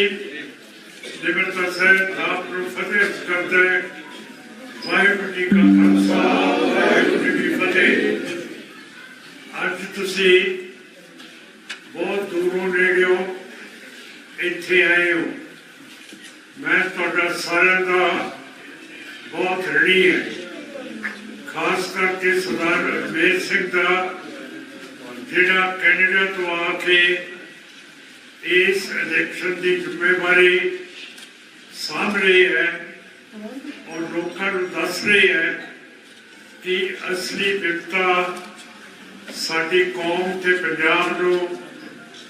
ਜੀ ਨਿਮਰਤਾ ਸਹਿਤ ਆਪ ਨੂੰ ਫਤਿਹ ਕਰਦੇ ਵਾਹਿਗੁਰੂ ਜੀ ਕਾ ਖਾਲਸਾ ਵਾਹਿਗੁਰੂ ਜੀ ਕੀ ਫਤਿਹ ਅੱਜ ਤੁਸੀਂ ਬਹੁਤ ਦੂਰੋਂ ਨੇੜਿਓਂ ਇੱਥੇ ਆਏ ਹੋ ਮੈਂ ਤੁਹਾਡਾ ਸਾਰਿਆਂ ਦਾ ਬਹੁਤ ਰਣੀ ਹੈ ਖਾਸ ਕਰਕੇ ਸਰਦਾਰ ਅਜਮੇਰ ਸਿੰਘ ਦਾ ਜਿਹੜਾ ਕੈਨੇਡਾ ਤੋਂ ਆ ਕੇ ਇਸ ਇਲੈਕਸ਼ਨ ਦੀ ਜ਼ਿੰਮੇਵਾਰੀ ਸਾਂਭ ਰਹੀ ਹੈ ਔਰ ਲੋਕਾਂ ਨੂੰ ਦੱਸ ਰਹੀ ਹੈ ਕਿ ਅਸਲੀ ਵਿਵਤਾ ਸਾਡੀ ਕੌਮ ਤੇ ਪੰਜਾਬ ਨੂੰ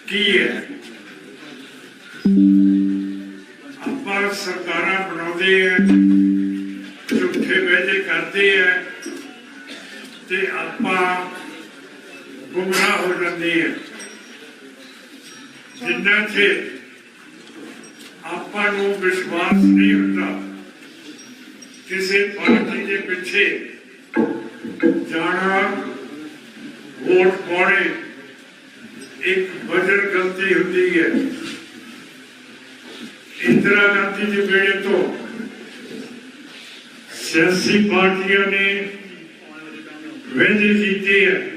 ਕੀ ਹੈ। ਆਪਾਂ ਸਰਕਾਰਾਂ ਬਣਾਉਂਦੇ ਆ ਝੂਠੇ ਵਾਅਦੇ ਕਰਦੇ ਆ ਤੇ ਆਪਾਂ ਗੁੰਮਰਾਹ ਹੋ ਜਾਂਦੇ ਆ ਜਿੰਨਾ ਚਿਰ ਆਪਾਂ ਨੂੰ ਵਿਸ਼ਵਾਸ ਨਹੀਂ ਹੁੰਦਾ, ਕਿਸੇ ਪਾਰਟੀ ਦੇ ਪਿੱਛੇ ਜਾਣਾ, ਵੋਟ ਪਾਉਣੇ ਇੱਕ ਵਜਰ ਗਲਤੀ ਹੁੰਦੀ ਹੈ। ਇੰਦਰਾ ਗਾਂਧੀ ਦੇ ਵੇਲੇ ਤੋਂ ਸਿਆਸੀ ਪਾਰਟੀਆਂ ਨੇ ਵੇਲੇ ਕੀਤੇ ਹੈ।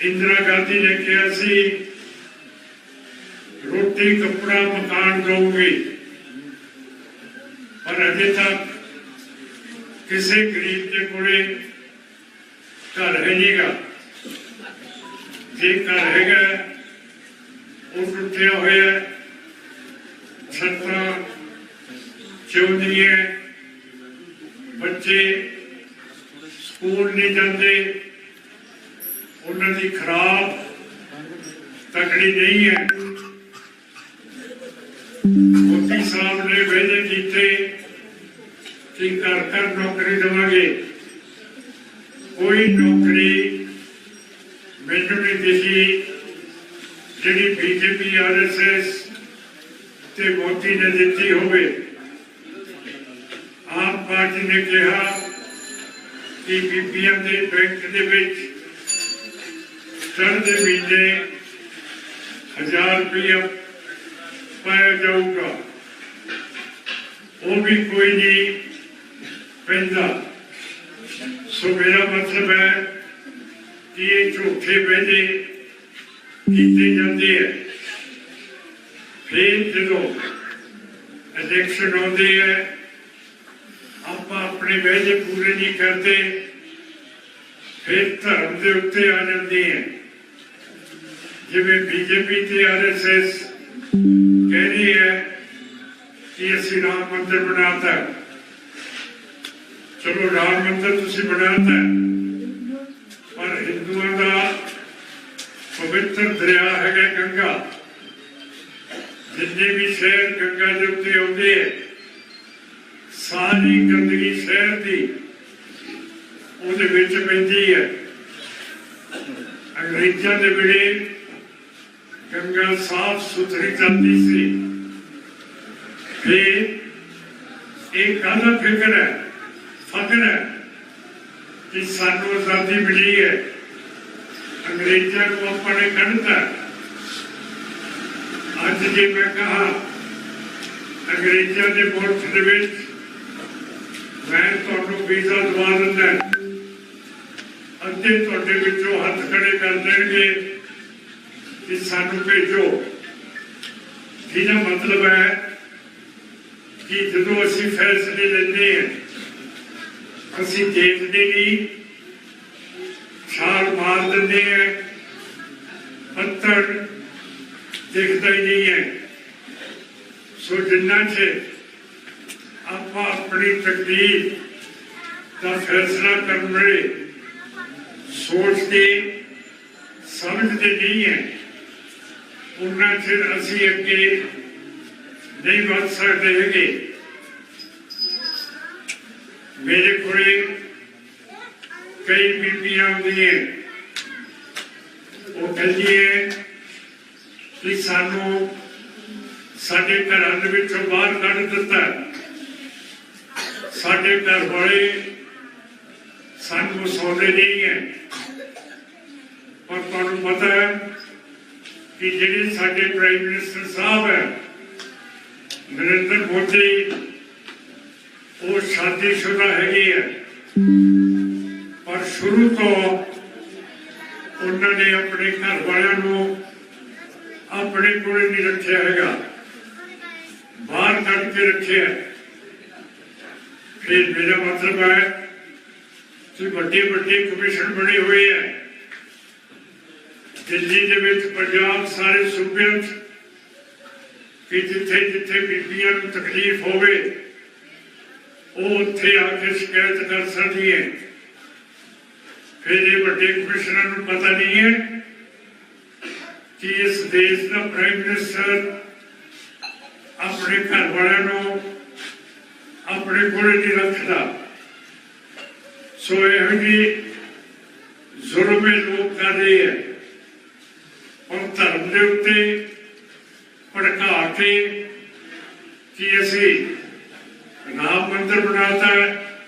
ਇੰਦਰਾ ਗਾਂਧੀ ਨੇ ਕਿਹਾ ਸੀ ਰੋਟੀ ਕੱਪੜਾ ਮਕਾਨ ਦਊਗੀ ਪਰ ਅਜੇ ਤੱਕ ਕਿਸੇ ਗਰੀਬ ਦੇ ਕੋਲੇ ਘਰ ਹੈ ਨਹੀਂਗਾ ਜੇ ਘਰ ਹੈਗਾ ਉਹ ਟੁੱਟਿਆ ਹੋਇਆ ਹੈ। ਛੱਤਾਂ ਚੌਂਦੀਆਂ ਬੱਚੇ ਸਕੂਲ ਨਹੀਂ ਜਾਂਦੇ ਉਹਨਾਂ ਦੀ ਖਰਾਬ ਤਕੜੀ ਨਹੀਂ ਹੈ। ਮੋਦੀ ਸਾਹਿਬ ਨੇ ਵੇਲੇ ਕੀਤੇ ਕਿ ਘਰ ਘਰ ਨੌਕਰੀ ਦੇਵਾਂਗੇ। ਕੋਈ ਨੌਕਰੀ ਮੈਨੂੰ ਨਹੀਂ ਦਿਖੀ ਜਿਹੜੀ ਬੀਜੇਪੀ ਆਰਐਸਐਸ ਤੇ ਮੋਦੀ ਨੇ ਦਿੱਤੀ ਹੋਵੇ। ਆਮ ਪਾਰਟੀ ਨੇ ਕਿਹਾ ਕਿ ਬੀਬੀਆਂ ਦੇ ਬੈਂਕ ਦੇ ਵਿੱਚ ਚੜ੍ਹਦੇ ਮਹੀਨੇ ਹਜ਼ਾਰ ਰੁਪਇਆ ਪਾਇਆ ਜਾਊਗਾ। ਉਹ ਵੀ ਕੋਈ ਨਹੀਂ ਪੈਂਦਾ। ਸੋ ਮੇਰਾ ਮਤਲਬ ਹੈ ਕਿ ਇਹ ਝੂਠੇ ਵਾਅਦੇ ਕੀਤੇ ਜਾਂਦੇ ਹੈ ਫਿਰ ਜਦੋਂ ਇਲੈਕਸ਼ਨ ਆਉਂਦੇ ਹੈ ਆਪਾਂ ਆਪਣੇ ਵਾਅਦੇ ਪੂਰੇ ਨਹੀਂ ਕਰਦੇ, ਫਿਰ ਧਰਮ ਦੇ ਉੱਤੇ ਆ ਜਾਂਦੇ ਹੈ ਜਿਵੇਂ ਬੀਜੇਪੀ ਤੇ ਆਰਐਸਐਸ ਕਹਿ ਰਹੀ ਹੈ ਕਿ ਅਸੀਂ ਰਾਮ ਮੰਦਿਰ ਬਣਾਤਾ ਚਲੋ, ਰਾਮ ਮੰਦਿਰ ਤੁਸੀਂ ਬਣਾਤਾ ਪਰ ਹਿੰਦੂਆਂ ਦਾ ਪਵਿੱਤਰ ਦਰਿਆ ਹੈਗਾ ਗੰਗਾ। ਜਿੰਨੇ ਵੀ ਸ਼ਹਿਰ ਗੰਗਾ ਦੇ ਉੱਤੇ ਆਉਂਦੇ ਹੈ, ਸਾਰੀ ਗੰਦਗੀ ਸ਼ਹਿਰ ਦੀ ਉਹਦੇ ਵਿੱਚ ਪੈਂਦੀ ਹੈ। ਅੰਗਰੇਜ਼ਾਂ ਦੇ ਵੇਲੇ ਗੰਗਾ ਸਾਫ਼ ਸੁਥਰੀ ਜਾਂਦੀ ਸੀ। ਫਿਰ ਇਹ ਕਾਹਦਾ ਫਿਕਰ ਹੈ, ਫਕਰ ਹੈ ਕਿ ਸਾਨੂੰ ਆਜ਼ਾਦੀ ਮਿਲੀ ਹੈ। ਅੰਗਰੇਜ਼ਾਂ ਨੂੰ ਆਪਾਂ ਕੱਢਤਾ। ਅੱਜ ਜੇ ਮੈਂ ਕਹਾ, ਅੰਗਰੇਜ਼ਾਂ ਦੇ ਮੁਲਕ ਦੇ ਵਿੱਚ ਮੈਂ ਤੁਹਾਨੂੰ ਵੀਜ਼ਾ ਦਵਾ ਦਿੰਦਾ। ਅੱਧੇ ਤੁਹਾਡੇ ਵਿੱਚੋਂ ਹੱਥ ਖੜੇ ਕਰ ਦੇਣਗੇ। ਕਿ ਸਾਨੂੰ ਭੇਜੋ। ਇਹਦਾ ਮਤਲਬ ਹੈ ਕਿ ਜਦੋਂ ਅਸੀਂ ਫੈਸਲੇ ਲੈਂਦੇ ਹਾਂ, ਅਸੀਂ ਦੇਖਦੇ ਨਹੀਂ ਛਾਲ ਮਾਰ ਦਿੰਦੇ ਹਾਂ ਪੱਤਰ ਦਿਖਦਾ ਹੀ ਨਹੀਂ ਹੈ। ਸੋ ਜਿੰਨਾ ਚ ਆਪਾਂ ਆਪਣੀ ਤਕਦੀਰ ਦਾ ਫੈਸਲਾ ਕਰਨ ਵੇਲੇ ਸੋਚਦੇ, ਸਮਝਦੇ ਨਹੀਂ ਹੈ ਉਹਨਾਂ ਚਿਰ ਅਸੀਂ ਅੱਗੇ ਨਹੀਂ ਵੱਧ ਸਕਦੇ ਹੈਗੇ। ਮੇਰੇ ਕੋਲੇ ਕਈ ਬੀਬੀਆਂ ਆਉਂਦੀਆਂ। ਉਹ ਕਹਿੰਦੀ ਹੈ ਕਿ ਸਾਨੂੰ ਸਾਡੇ ਘਰਾਂ ਦੇ ਵਿੱਚੋਂ ਬਾਹਰ ਕੱਢ ਦਿੱਤਾ। ਸਾਡੇ ਘਰ ਵਾਲੇ ਸਾਨੂੰ ਸੌਦੇ ਨਹੀਂ ਹੈ। ਪਰ ਤੁਹਾਨੂੰ ਪਤਾ ਹੈ ਕਿ ਜਿਹੜੇ ਸਾਡੇ ਪ੍ਰਾਈਮ ਮਿਨਿਸਟਰ ਸਾਹਿਬ ਹੈ, ਨਰਿੰਦਰ ਮੋਦੀ, ਉਹ ਸ਼ਾਦੀशुदा ਹੈਗੇ ਆ। ਪਰ ਸ਼ੁਰੂ ਤੋਂ ਉਹਨਾਂ ਨੇ ਆਪਣੇ ਘਰ ਵਾਲਿਆਂ ਨੂੰ ਆਪਣੇ ਕੋਲ ਨਹੀਂ ਰੱਖਿਆ ਹੈਗਾ। ਬਾਹਰ ਕੱਢ ਕੇ ਰੱਖਿਆ। ਫਿਰ ਮੇਰਾ ਮਤਲਬ ਹੈ ਕਿ ਵੱਡੇ ਵੱਡੇ ਕਮਿਸ਼ਨ ਬਣੇ ਹੋਏ ਹੈ ਦਿੱਲੀ ਦੇ ਵਿੱਚ ਪੰਜਾਬ ਸਾਰੇ ਸੂਬਿਆਂ 'ਚ ਕਿ ਜਿੱਥੇ ਜਿੱਥੇ ਬੀਬੀਆਂ ਨੂੰ ਤਕਲੀਫ ਹੋਵੇ, ਉਹ ਉੱਥੇ ਆ ਕੇ ਸ਼ਿਕਾਇਤ ਕਰ ਸਕਦੀ ਹੈ। ਫਿਰ ਇਹ ਵੱਡੇ ਕਮਿਸ਼ਨਰ ਨੂੰ ਪਤਾ ਨਹੀਂ ਹੈ ਕਿ ਇਸ ਦੇਸ਼ ਦਾ ਪ੍ਰਾਈਮ ਮਿਨਿਸਟਰ ਆਪਣੇ ਘਰ ਵਾਲਿਆਂ ਨੂੰ ਆਪਣੇ ਕੋਲੇ ਨਹੀਂ ਰੱਖਦਾ। ਸੋ ਇਹ ਜੀ ਜ਼ੁਲਮ ਇਹ ਲੋਕ ਕਰ ਰਹੇ ਹੈ ਔਰ ਧਰਮ ਦੇ ਉੱਤੇ ਭੜਕਾ ਕੇ ਕਿ ਅਸੀਂ ਰਾਮ ਮੰਦਿਰ ਬਣਾਤਾ ਹੈ,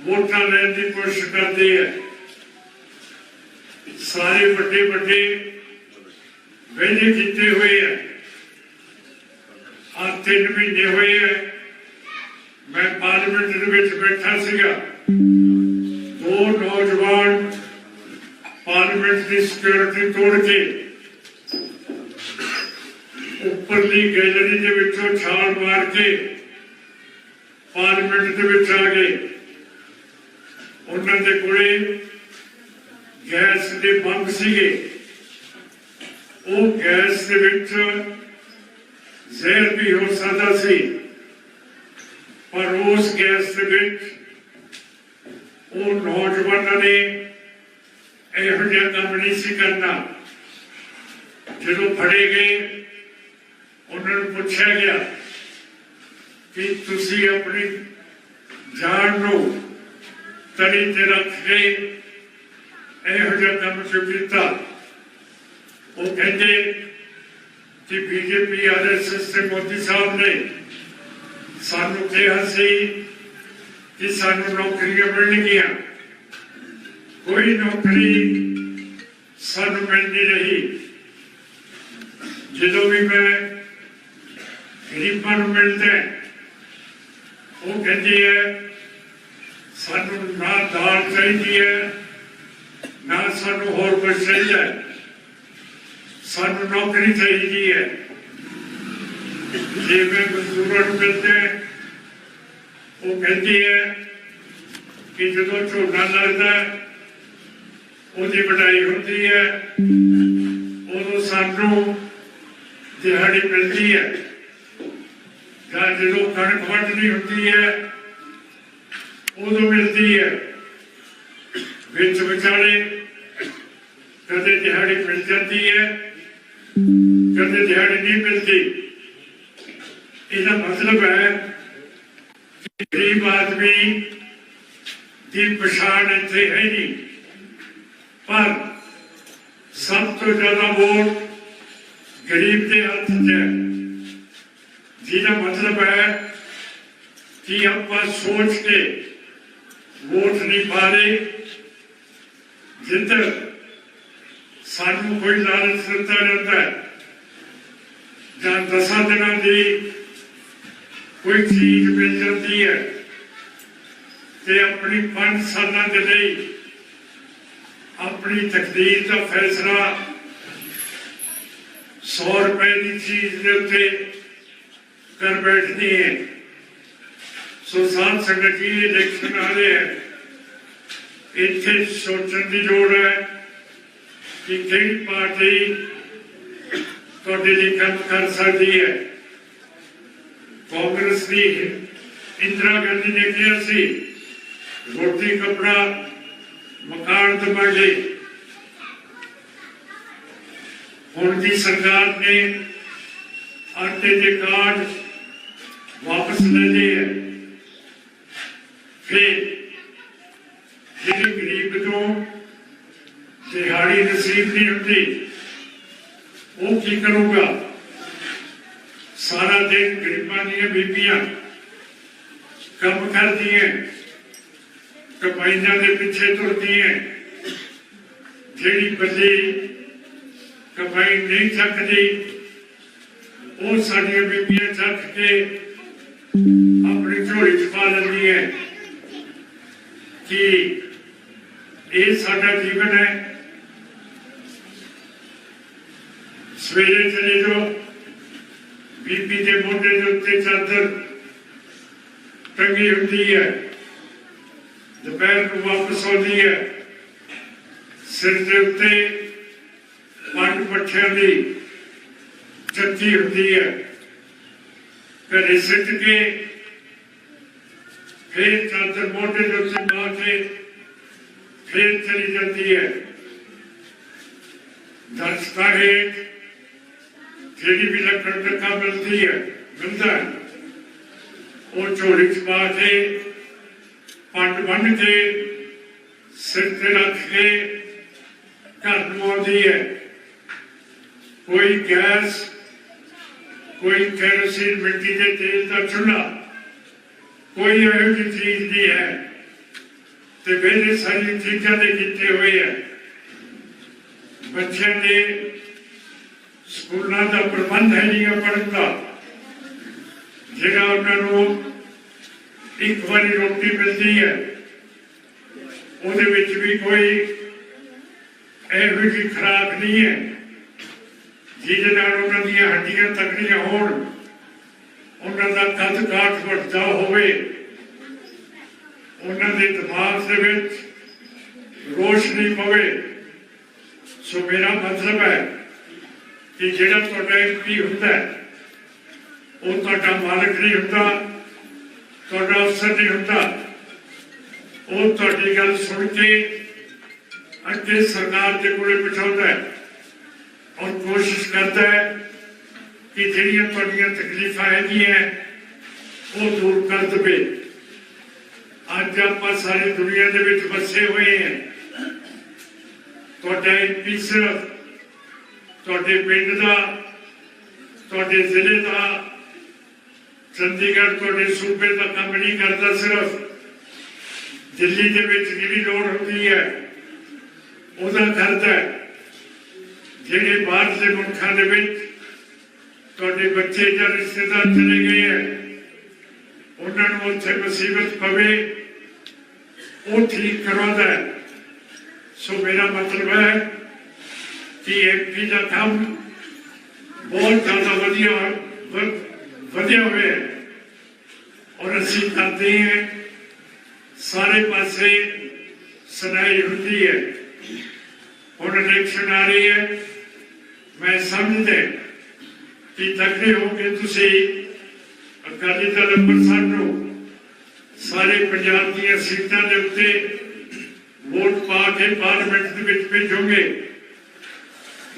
ਵੋਟਾਂ ਲੈਣ ਦੀ ਕੋਸ਼ਿਸ਼ ਕਰਦੇ ਹੈ। ਸਾਰੇ ਵੱਡੇ ਵੱਡੇ ਵੇਲੇ ਕੀਤੇ ਹੋਏ ਹੈ। ਆ ਤਿੰਨ ਮਹੀਨੇ ਹੋਏ ਹੈ। ਮੈਂ ਪਾਰਲੀਮੈਂਟ ਦੇ ਵਿੱਚ ਬੈਠਾ ਸੀਗਾ। ਦੋ ਨੌਜਵਾਨ ਪਾਰਲੀਮੈਂਟ ਦੀ ਸਿਕਿਉਰਿਟੀ ਤੋੜ ਕੇ ਉੱਪਰਲੀ ਗੈਲਰੀ ਦੇ ਵਿੱਚੋਂ ਛਾਲ ਮਾਰ ਕੇ ਪਾਰਲੀਮੈਂਟ ਦੇ ਵਿੱਚ ਆ ਗਏ। ਉਹਨਾਂ ਦੇ ਕੋਲੇ ਗੈਸ ਦੇ ਬੰਬ ਸੀਗੇ। ਉਹ ਗੈਸ ਦੇ ਵਿੱਚ ਜ਼ਹਿਰ ਵੀ ਹੋ ਸਕਦਾ ਸੀ, ਪਰ ਉਸ ਗੈਸ ਦੇ ਵਿੱਚ ਉਹ ਨੌਜਵਾਨਾਂ ਨੇ ਇਹੋ ਜਿਹਾ ਕੰਮ ਨਹੀਂ ਸੀ ਕਰਨਾ। ਜਦੋਂ ਫੜੇ ਗਏ ਉਹਨਾਂ ਨੂੰ ਪੁੱਛਿਆ ਗਿਆ ਕਿ ਤੁਸੀਂ ਆਪਣੀ ਜਾਨ ਨੂੰ ਤਰੀ ਤੇ ਰੱਖ ਕੇ ਇਹੋ ਜਿਹਾ ਕੰਮ ਕਿਉਂ ਕੀਤਾ? ਉਹ ਕਹਿੰਦੇ ਕਿ ਬੀਜੇਪੀ ਆਰਐਸਐਸ ਤੇ ਮੋਦੀ ਸਾਹਿਬ ਨੇ ਸਾਨੂੰ ਕਿਹਾ ਸੀ ਕਿ ਸਾਨੂੰ ਨੌਕਰੀਆਂ ਮਿਲਣਗੀਆਂ। ਕੋਈ ਨੌਕਰੀ ਸਾਨੂੰ ਮਿਲ ਨਹੀਂ। ਰਹੀ ਜਦੋਂ ਵੀ ਮੈਂ ਗਰੀਬਾਂ ਨੂੰ ਮਿਲਦਾ ਉਹ ਕਹਿੰਦੀ ਹੈ, ਸਾਨੂੰ ਨਾ ਦਾਲ ਚਾਹੀਦੀ ਹੈ, ਨਾ ਸਾਨੂੰ ਹੋਰ ਕੁਝ ਚਾਹੀਦਾ ਸਾਨੂੰ ਨੌਕਰੀ ਚਾਹੀਦੀ ਹੈ। ਜੇ ਮੈਂ ਮਜ਼ਦੂਰਾਂ ਨੂੰ ਮਿਲਦੇ, ਉਹ ਕਹਿੰਦੀ ਹੈ ਕਿ ਜਦੋਂ ਝੋਨਾ ਲੱਗਦਾ ਉਹਦੀ ਵਡਾਈ ਹੁੰਦੀ ਹੈ, ਉਦੋਂ ਸਾਨੂੰ ਦਿਹਾੜੀ ਮਿਲਦੀ ਹੈ। ਜਾਂ ਜਦੋਂ ਕਣਕ ਵੱਢਣੀ ਹੁੰਦੀ ਹੈ, ਉਦੋਂ ਮਿਲਦੀ ਹੈ। ਵਿੱਚ ਵਿਚਾਲੇ ਕਦੇ ਦਿਹਾੜੀ ਮਿਲ ਜਾਂਦੀ ਹੈ, ਕਦੇ ਦਿਹਾੜੀ ਨਹੀਂ ਮਿਲਦੀ। ਇਹਦਾ ਮਤਲਬ ਹੈ ਗਰੀਬ ਆਦਮੀ ਦੀ ਪਛਾਣ ਇੱਥੇ ਹੈ ਨਹੀਂ। ਪਰ ਸਭ ਤੋਂ ਜ਼ਿਆਦਾ ਵੋਟ ਗਰੀਬ ਦੇ ਹੱਥ 'ਚ ਹੈ। ਜਿਹਦਾ ਮਤਲਬ ਹੈ ਕਿ ਆਪਾਂ ਸੋਚ ਕੇ ਵੋਟ ਨਹੀਂ ਪਾ ਰਹੇ, ਜਿੱਧਰ ਸਾਨੂੰ ਕੋਈ ਲਾਲਚ ਦਿੱਤਾ ਜਾਂਦਾ ਹੈ, ਜਾਂ ਦਸਾਂ ਦਿਨਾਂ ਦੀ ਕੋਈ ਚੀਜ਼ ਮਿਲ ਜਾਂਦੀ ਹੈ, ਤੇ ਆਪਣੀ ਪੰਜ ਸਾਲਾਂ ਦੇ ਲਈ ਆਪਣੀ ਤਕਦੀਰ ਦਾ ਫੈਸਲਾ 100 ਰੁਪਏ ਦੀ ਚੀਜ਼ ਦੇ ਉੱਤੇ ਕਰ ਬੈਠਦੀ ਹੈ ਸੋ ਸਾਧ ਸੰਗਤ ਜੀ ਇਲੈਕਸ਼ਨ ਆ ਰਹੇ ਹੈ, ਇੱਥੇ ਸੋਚਣ ਦੀ ਲੋੜ ਹੈ ਕਿ ਕਿਹੜੀ ਪਾਰਟੀ ਤੁਹਾਡੇ ਲਈ ਕੰਮ ਕਰ ਸਕਦੀ ਹੈ। ਕਾਂਗਰਸ ਦੀ ਇੰਦਰਾ ਗਾਂਧੀ ਨੇ ਕਿਹਾ ਸੀ, ਰੋਟੀ, ਕਪੜਾ, ਮਕਾਨ ਦਵਾਂਗੇ ਹੁਣ ਦੀ ਸਰਕਾਰ ਨੇ ਆਟੇ ਦੇ ਕਾਰਡ ਵਾਪਸ ਲੈ ਲਏ ਹੈ ਫਿਰ ਜਿਹੜੇ ਗਰੀਬ ਨੂੰ ਦਿਹਾੜੀ ਨਸੀਬ ਨਹੀਂ ਹੁੰਦੀ। ਉਹ ਕੀ ਕਰੂਗਾ? ਸਾਰਾ ਦਿਨ ਗਰੀਬਾਂ ਦੀਆਂ ਬੀਬੀਆਂ ਕੰਮ ਕਰਦੀਆਂ, ਕਮਾਈਆਂ ਦੇ ਪਿੱਛੇ ਤੁਰਦੀ ਹੈ ਜਿਹੜੀ ਬੱਲੀ ਕਮਾਈ ਨਹੀਂ ਚੱਕਦੀ, ਉਹ ਸਾਡੀਆਂ ਬੀਬੀਆਂ ਚੱਕ ਕੇ ਆਪਣੀ ਝੋਲੀ ਚ ਪਾ ਲੈਂਦੀ ਹੈ ਕਿ ਇਹ ਸਾਡਾ ਜੀਵਨ ਹੈ। ਸਵੇਰੇ ਚਲੇ ਜਾਓ, ਬੀਬੀ ਦੇ ਮੋਢੇ ਦੇ ਉੱਤੇ ਚਾਦਰ ਟੰਗੀ ਹੁੰਦੀ ਹੈ। ਦੁਪਹਿਰ ਨੂੰ ਵਾਪਸ ਆਉਂਦੀ ਹੈ। ਸਿਰ ਦੇ ਉੱਤੇ ਪੰਜ ਪੱਠਿਆਂ ਦੀ ਚੱਤੀ ਹੁੰਦੀ ਹੈ। ਘਰੇ ਸਿੱਟ ਕੇ ਫਿਰ ਚਾਦਰ ਮੋਢੇ ਦੇ ਉੱਤੇ ਪਾ ਕੇ ਫਿਰ ਚਲੀ ਜਾਂਦੀ ਹੈ ਦਰਸ਼ਕਾਂ ਹੇਠ ਜਿਹੜੀ ਵੀ ਲੱਕੜ ਟੱਕਾ ਮਿਲਦੀ ਹੈ ਮਿਲਦਾ ਹੈ ਉਹ ਝੋਲੀ ਚ ਪਾ ਕੇ ਪੰਡ ਬੰਨ ਕੇ ਸਿਰ ਤੇ ਰੱਖ ਕੇ ਘਰ ਨੂੰ ਆਉਂਦੀ ਹੈ ਕੋਈ ਗੈਸ ਕੋਈ ਕੈਰੋਸਿਨ ਮਿੱਟੀ ਦੇ ਤੇਲ ਦਾ ਚੁੱਲ੍ਹਾ। ਕੋਈ ਇਹੋ ਜਿਹੀ ਚੀਜ਼ ਨਹੀਂ ਹੈ। ਤੇ ਵੇਲੇ ਸਾਰੀ ਚੀਜ਼ਾਂ ਦੇ ਕੀਤੇ ਹੋਏ ਹੈ ਬੱਚਿਆਂ ਦੇ ਸਕੂਲਾਂ ਦਾ ਪ੍ਰਬੰਧ ਹੈ ਨਹੀਂ ਪੜ੍ਹਨ ਦਾ। ਜਿਹੜਾ ਉਹਨਾਂ ਨੂੰ ਇੱਕ ਵਾਰੀ ਰੋਟੀ ਮਿਲਦੀ ਹੈ, ਉਹਦੇ ਵਿੱਚ ਵੀ ਕੋਈ ਇਹੋ ਜਿਹੀ ਖਰਾਬ ਨਹੀਂ ਹੈ। ਜਿਹਦੇ ਨਾਲ ਉਹਨਾਂ ਦੀਆਂ ਹੱਡੀਆਂ ਤਕੜੀਆਂ ਹੋਣ, ਉਹਨਾਂ ਦਾ ਕੱਦ ਕਾਠ ਵੱਡਾ ਹੋਵੇ, ਉਹਨਾਂ ਦੇ ਦਿਮਾਗ ਦੇ ਵਿੱਚ ਰੋਸ਼ਨੀ ਪਵੇ। ਸੋ ਮੇਰਾ ਮਤਲਬ ਹੈ ਕਿ ਜਿਹੜਾ ਤੁਹਾਡਾ ਐਮਪੀ ਹੁੰਦਾ ਉਹ ਤੁਹਾਡਾ ਮਾਲਕ ਨਹੀਂ ਹੁੰਦਾ, ਤੁਹਾਡਾ ਅਫਸਰ ਨਹੀਂ ਹੁੰਦਾ। ਉਹ ਤੁਹਾਡੀ ਗੱਲ ਸੁਣ ਕੇ ਅੱਗੇ ਸਰਕਾਰ ਦੇ ਕੋਲੇ ਪਹੁੰਚਾਉਂਦਾ ਹੈ। ਔਰ ਕੋਸ਼ਿਸ਼ ਕਰਦਾ ਹੈ ਕਿ ਜਿਹੜੀਆਂ ਤੁਹਾਡੀਆਂ ਤਕਲੀਫਾਂ ਹੈਗੀਆਂ ਉਹ ਦੂਰ ਕਰ ਦੇਵੇ। ਅੱਜ ਆਪਾਂ ਸਾਰੀ ਦੁਨੀਆ ਦੇ ਵਿੱਚ ਵਸੇ ਹੋਏ ਹਾਂ। ਤੁਹਾਡਾ ਐਮਪੀ ਸਿਰਫ ਤੁਹਾਡੇ ਪਿੰਡ ਦਾ, ਤੁਹਾਡੇ ਜ਼ਿਲ੍ਹੇ ਦਾ, ਚੰਡੀਗੜ੍ਹ ਤੁਹਾਡੇ ਸੂਬੇ ਦਾ ਕੰਮ ਨਹੀਂ ਕਰਦਾ ਸਿਰਫ। ਦਿੱਲੀ ਦੇ ਵਿੱਚ ਜਿਹੜੀ ਲੋੜ ਹੁੰਦੀ ਹੈ, ਉਹਦਾ ਕਰਦਾ ਹੈ। ਜਿਹੜੇ ਬਾਹਰ ਦੇ ਮੁਲਕਾਂ ਦੇ ਵਿੱਚ ਤੁਹਾਡੇ ਬੱਚੇ ਜਾਂ ਰਿਸ਼ਤੇਦਾਰ ਚਲੇ ਗਏ ਹੈ ਉਹਨਾਂ ਨੂੰ ਉੱਥੇ ਮੁਸੀਬਤ ਪਵੇ, ਉਹ ਠੀਕ ਕਰਾਉਂਦਾ ਸੋ ਮੇਰਾ ਮਤਲਬ ਹੈ ਕਿ ਐਮਪੀ ਦਾ ਕੰਮ ਬਹੁਤ ਜ਼ਿਆਦਾ ਵਧੀਆ ਵਧ- ਵਧਿਆ ਹੋਇਆ ਔਰ ਅਸੀਂ ਕਰਦੇ ਹਾਂ, ਸਾਰੇ ਪਾਸੇ ਸੁਣਾਈ ਹੁੰਦੀ ਹੈ। ਹੁਣ ਇਲੈਕਸ਼ਨ ਆ ਰਹੀ ਹੈ। ਮੈਂ ਸਮਝਦਾ ਕਿ ਤਕੜੇ ਹੋ ਕੇ ਤੁਸੀਂ ਅਕਾਲੀ ਦਲ ਅੰਮ੍ਰਿਤਸਰ ਨੂੰ ਸਾਰੇ ਪੰਜਾਬ ਦੀਆਂ ਸੀਟਾਂ ਦੇ ਉੱਤੇ ਵੋਟ ਪਾ ਕੇ ਪਾਰਲੀਮੈਂਟ ਦੇ ਵਿੱਚ ਭੇਜੋਗੇ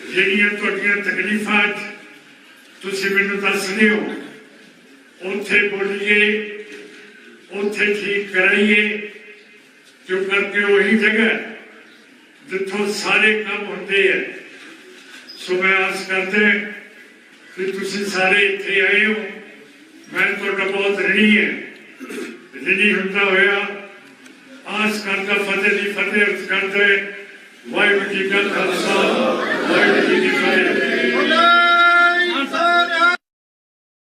ਜਿਹੜੀਆਂ ਤੁਹਾਡੀਆਂ ਤਕਲੀਫਾਂ ਅੱਜ ਤੁਸੀਂ ਮੈਨੂੰ ਦੱਸ ਰਹੇ ਹੋ ਉੱਥੇ ਬੋਲੀਏ ਉੱਥੇ ਠੀਕ ਕਰਾਈਏ ਜੋ ਕਰਕੇ ਉਹੀ ਜਗ੍ਹਾ ਜਿੱਥੋਂ ਸਾਰੇ ਕੰਮ ਹੁੰਦੇ ਹੈ ਸੋ ਮੈਂ ਆਸ ਕਰਦਾ ਕਿ ਤੁਸੀਂ ਸਾਰੇ ਇੱਥੇ ਆਏ ਹੋ। ਮੈਂ ਤੁਹਾਡਾ ਬਹੁਤ ਰਣੀ ਹੈ। ਰਣੀ ਹੁੰਦਾ ਹੋਇਆ, ਆਸ ਕਰਦਾ ਫਤਿਹ ਦੀ ਫਤਿਹ ਅਰਜ਼ ਕਰਦਾ ਵਾਹਿਗੁਰੂ ਜੀ ਕਾ ਖਾਲਸਾ, ਵਾਹਿਗੁਰੂ ਜੀ ਕੀ ਫਤਿਹ।